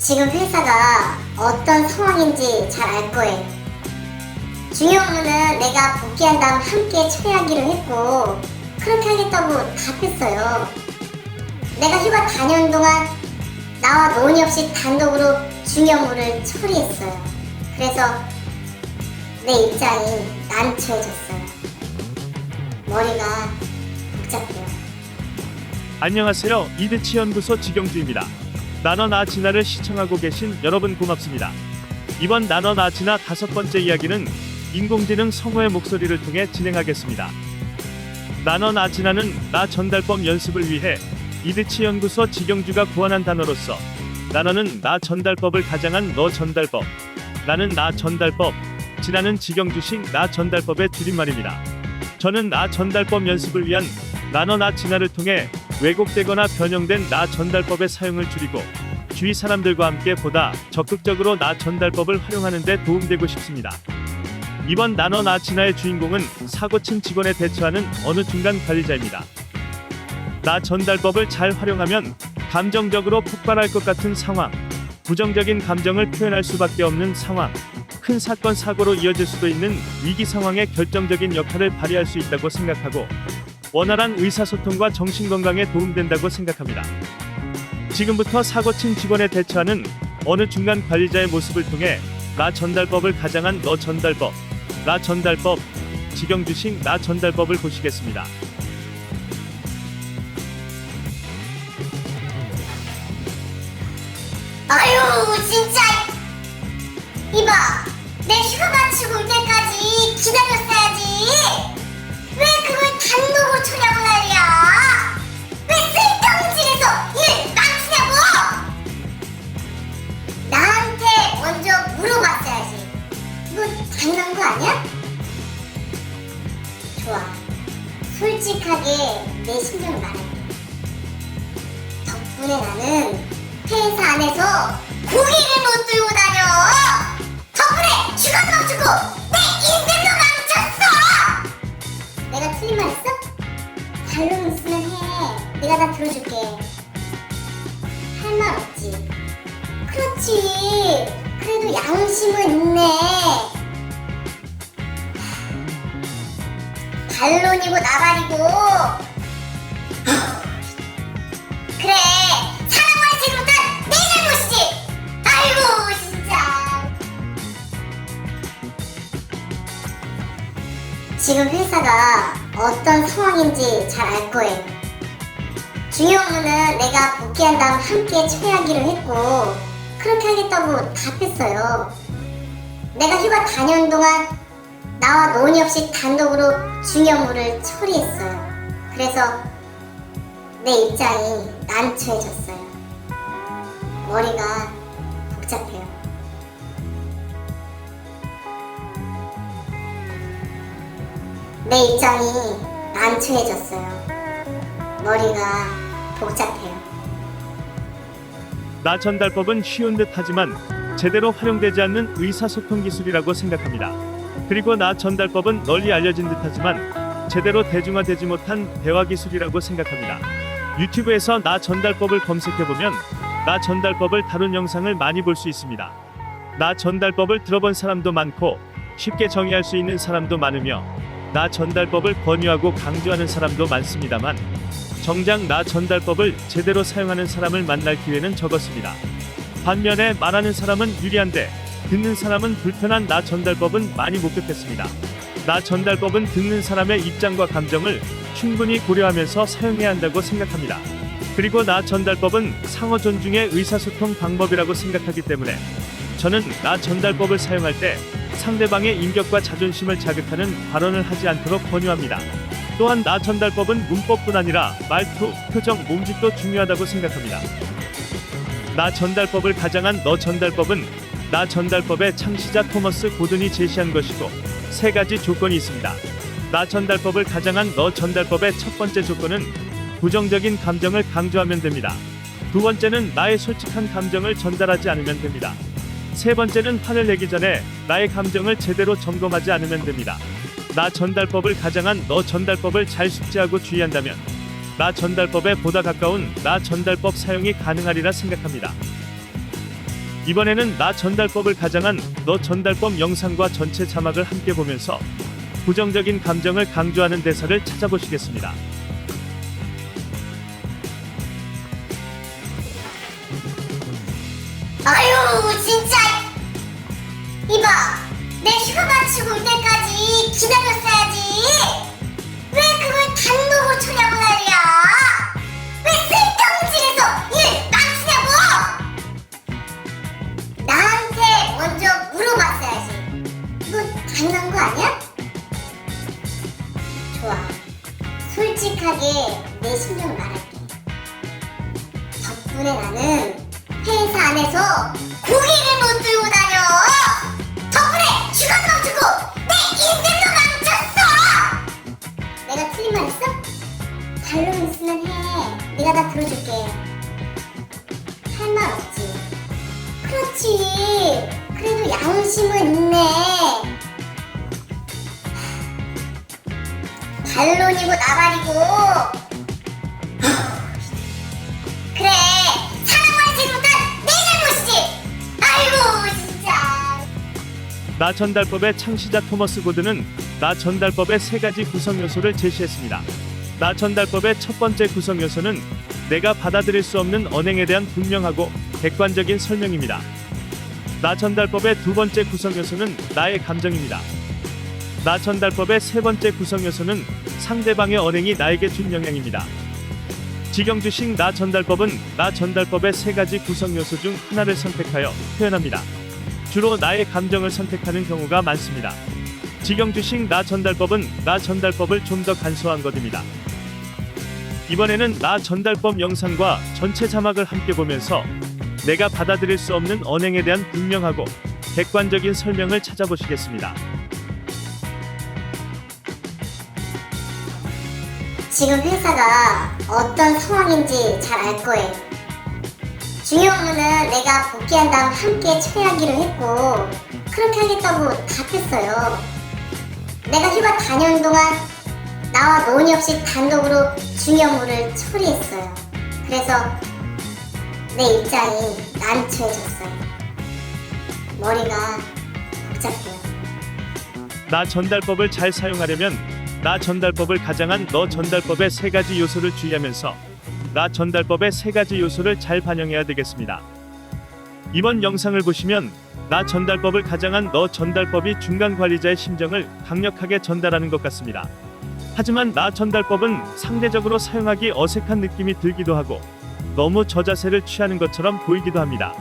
지금 회사가 어떤 상황인지 잘 알 거예요. 중요 업무는 내가 복귀한 다음 함께 처리하기로 했고 그렇게 하겠다고 답했어요. 내가 휴가 다녀온 동안 나와 논의 없이 단독으로 중요 업무를 처리했어요. 그래서 내 입장이 난처해졌어요. 머리가 복잡해요. 안녕하세요. 이드치 연구소 지경주입니다. 나너 나 진화를 시청하고 계신 여러분 고맙습니다. 이번 나너 나 진화 다섯 번째 이야기는 인공지능 성우의 목소리를 통해 진행하겠습니다. 나너 나 진화는 나 전달법 연습을 위해 이드치 연구소 지경주가 고안한 단어로서 나너는 나 전달법을 가장한 너 전달법, 나는 나 전달법, 진화는 지경주식 나 전달법의 줄임말입니다. 저는 나 전달법 연습을 위한 나너 나 진화를 통해 왜곡되거나 변형된 나 전달법의 사용을 줄이고 주위 사람들과 함께 보다 적극적으로 나 전달법을 활용하는 데 도움되고 싶습니다. 이번 나너 나 진화의 주인공은 사고친 직원에 대처하는 어느 중간 관리자입니다. 나 전달법을 잘 활용하면 감정적으로 폭발할 것 같은 상황, 부정적인 감정을 표현할 수밖에 없는 상황, 큰 사건 사고로 이어질 수도 있는 위기 상황에 결정적인 역할을 발휘할 수 있다고 생각하고 원활한 의사소통과 정신건강에 도움된다고 생각합니다. 지금부터 사고친 직원에 대처하는 어느 중간 관리자의 모습을 통해 나 전달법을 가장한 너 전달법, 나 전달법, 직영주식 나 전달법을 보시겠습니다. 아유 진짜 이봐 내 휴가 마치고 올 때까지 기다렸어 초냐고 난리야. 왜 쓸데없는 집에서 일 망치냐고! 나한테 먼저 물어봤어야지. 이거 당연한 거 아니야? 좋아. 솔직하게 내 심정을 말할게 덕분에 나는 회사 안에서 고기를 못 들고 다녀. 덕분에 휴가도 멈추고. 내 인생도 망쳤어. 내가 틀린 말 반론 있으면 해. 내가 다 들어줄게. 할 말 없지. 그렇지. 그래도 양심은 있네. 반론이고 나발이고 지금 회사가 어떤 상황인지 잘 알 거예요 중요 업무는 내가 복귀한 다음 함께 처리하기로 했고 그렇게 하겠다고 답했어요 내가 휴가 다녀온 동안 나와 논의 없이 단독으로 중요 업무를 처리했어요 그래서 내 입장이 난처해졌어요. 머리가 복잡해요. 내 입장이 난처해졌어요. 머리가 복잡해요. 나 전달법은 쉬운 듯 하지만 제대로 활용되지 않는 의사소통 기술이라고 생각합니다. 그리고 나 전달법은 널리 알려진 듯 하지만 제대로 대중화되지 못한 대화 기술이라고 생각합니다. 유튜브에서 나 전달법을 검색해보면 나 전달법을 다룬 영상을 많이 볼 수 있습니다. 나 전달법을 들어본 사람도 많고 쉽게 정의할 수 있는 사람도 많으며 나 전달법을 권유하고 강조하는 사람도 많습니다만 정작 나 전달법을 제대로 사용하는 사람을 만날 기회는 적었습니다. 반면에 말하는 사람은 유리한데 듣는 사람은 불편한 나 전달법은 많이 목격했습니다. 나 전달법은 듣는 사람의 입장과 감정을 충분히 고려하면서 사용해야 한다고 생각합니다. 그리고 나 전달법은 상호 존중의 의사소통 방법이라고 생각하기 때문에 저는 나 전달법을 사용할 때 상대방의 인격과 자존심을 자극하는 발언을 하지 않도록 권유합니다. 또한 나 전달법은 문법뿐 아니라 말투, 표정, 몸짓도 중요하다고 생각합니다. 나 전달법을 가장한 너 전달법은 나 전달법의 창시자 토머스 고든이 제시한 것이고 세 가지 조건이 있습니다. 나 전달법을 가장한 너 전달법의 첫 번째 조건은 부정적인 감정을 강조하면 됩니다. 두 번째는 나의 솔직한 감정을 전달하지 않으면 됩니다. 세 번째는 화를 내기 전에 나의 감정을 제대로 점검하지 않으면 됩니다. 나 전달법을 가장한 너 전달법을 잘 숙지하고 주의한다면 나 전달법에 보다 가까운 나 전달법 사용이 가능하리라 생각합니다. 이번에는 나 전달법을 가장한 너 전달법 영상과 전체 자막을 함께 보면서 부정적인 감정을 강조하는 대사를 찾아보시겠습니다. 때까 반론이고 나발이고 그래 사랑만 지지 못한 내 잘못이지 아이고 진짜 나 전달법의 창시자 토머스 고드는 나 전달법의 세 가지 구성 요소를 제시했습니다. 나 전달법의 첫 번째 구성 요소는 내가 받아들일 수 없는 언행에 대한 분명하고 객관적인 설명입니다. 나 전달법의 두 번째 구성 요소는 나의 감정입니다. 나 전달법의 세 번째 구성 요소는 상대방의 언행이 나에게 준 영향입니다. 직영주식 나 전달법은 나 전달법의 세 가지 구성 요소 중 하나를 선택하여 표현합니다. 주로 나의 감정을 선택하는 경우가 많습니다. 직영주식 나 전달법은 나 전달법을 좀 더 간소한 것입니다. 이번에는 나 전달법 영상과 전체 자막을 함께 보면서 내가 받아들일 수 없는 언행에 대한 분명하고 객관적인 설명을 찾아보시겠습니다. 지금 회사가 어떤 상황인지 잘 알 거예요. 중요한 거는 내가 복귀한 다음 함께 처리하기로 했고 그렇게 하겠다고 답했어요. 내가 휴가 다녀온 동안 나와 논의 없이 단독으로 중요한 물을 처리했어요. 그래서 내 입장이 난처해졌어요. 머리가 복잡해요. 나 전달법을 잘 사용하려면 나 전달법을 가장한 너 전달법의 세 가지 요소를 주의하면서 나 전달법의 세 가지 요소를 잘 반영해야 되겠습니다. 이번 영상을 보시면 나 전달법을 가장한 너 전달법이 중간 관리자의 심정을 강력하게 전달하는 것 같습니다. 하지만 나 전달법은 상대적으로 사용하기 어색한 느낌이 들기도 하고 너무 저자세를 취하는 것처럼 보이기도 합니다.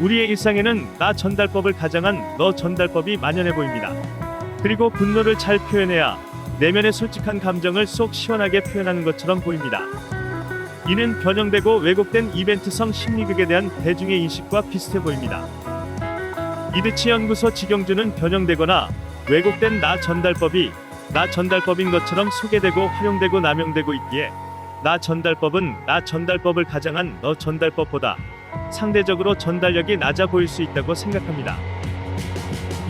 우리의 일상에는 나 전달법을 가장한 너 전달법이 만연해 보입니다. 그리고 분노를 잘 표현해야 내면의 솔직한 감정을 속 시원하게 표현하는 것처럼 보입니다. 이는 변형되고 왜곡된 이벤트성 심리극에 대한 대중의 인식과 비슷해 보입니다. 이드치 연구소 직영주는 변형되거나 왜곡된 나 전달법이 나 전달법인 것처럼 소개되고 활용되고 남용되고 있기에 나 전달법은 나 전달법을 가장한 너 전달법보다 상대적으로 전달력이 낮아 보일 수 있다고 생각합니다.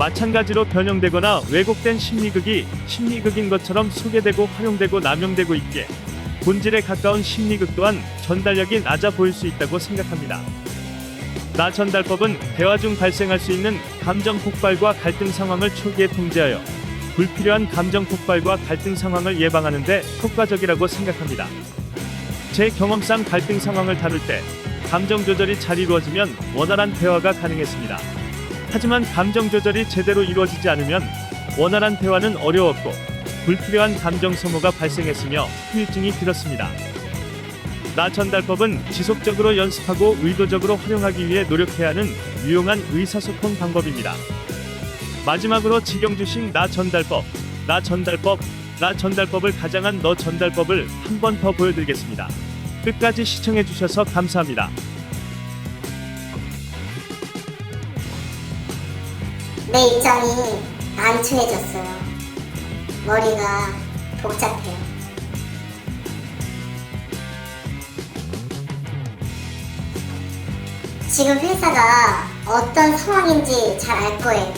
마찬가지로 변형되거나 왜곡된 심리극이 심리극인 것처럼 소개되고 활용되고 남용되고 있기에 본질에 가까운 심리극 또한 전달력이 낮아 보일 수 있다고 생각합니다. 나 전달법은 대화 중 발생할 수 있는 감정 폭발과 갈등 상황을 초기에 통제하여 불필요한 감정 폭발과 갈등 상황을 예방하는 데 효과적이라고 생각합니다. 제 경험상 갈등 상황을 다룰 때 감정 조절이 잘 이루어지면 원활한 대화가 가능했습니다. 하지만 감정 조절이 제대로 이루어지지 않으면 원활한 대화는 어려웠고 불필요한 감정 소모가 발생했으며 후유증이 들었습니다. 나 전달법은 지속적으로 연습하고 의도적으로 활용하기 위해 노력해야 하는 유용한 의사소통 방법입니다. 마지막으로 직영주식 나 전달법, 나 전달법, 나 전달법을 가장한 너 전달법을 한 번 더 보여드리겠습니다. 끝까지 시청해 주셔서 감사합니다. 내 입장이 난처해졌어요. 머리가 복잡해요. 지금 회사가 어떤 상황인지 잘 알 거예요.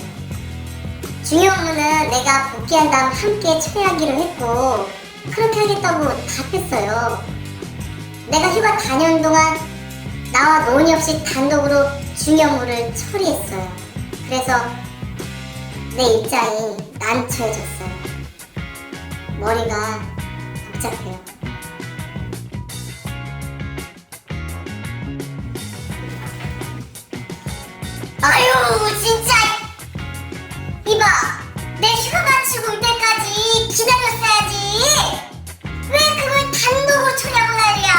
중요 업무는 내가 복귀한 다음 함께 처리하기로 했고 그렇게 하겠다고 답했어요. 내가 휴가 다녀온 동안 나와 논의 없이 단독으로 중요 업무를 처리했어요. 그래서 내 입장이 난처해졌어요. 머리가 복잡해요. 아유 진짜 이봐 내 휴가 마치고 올 때까지 기다렸어야지 왜 그걸 단독으로 쳐냐고 난리야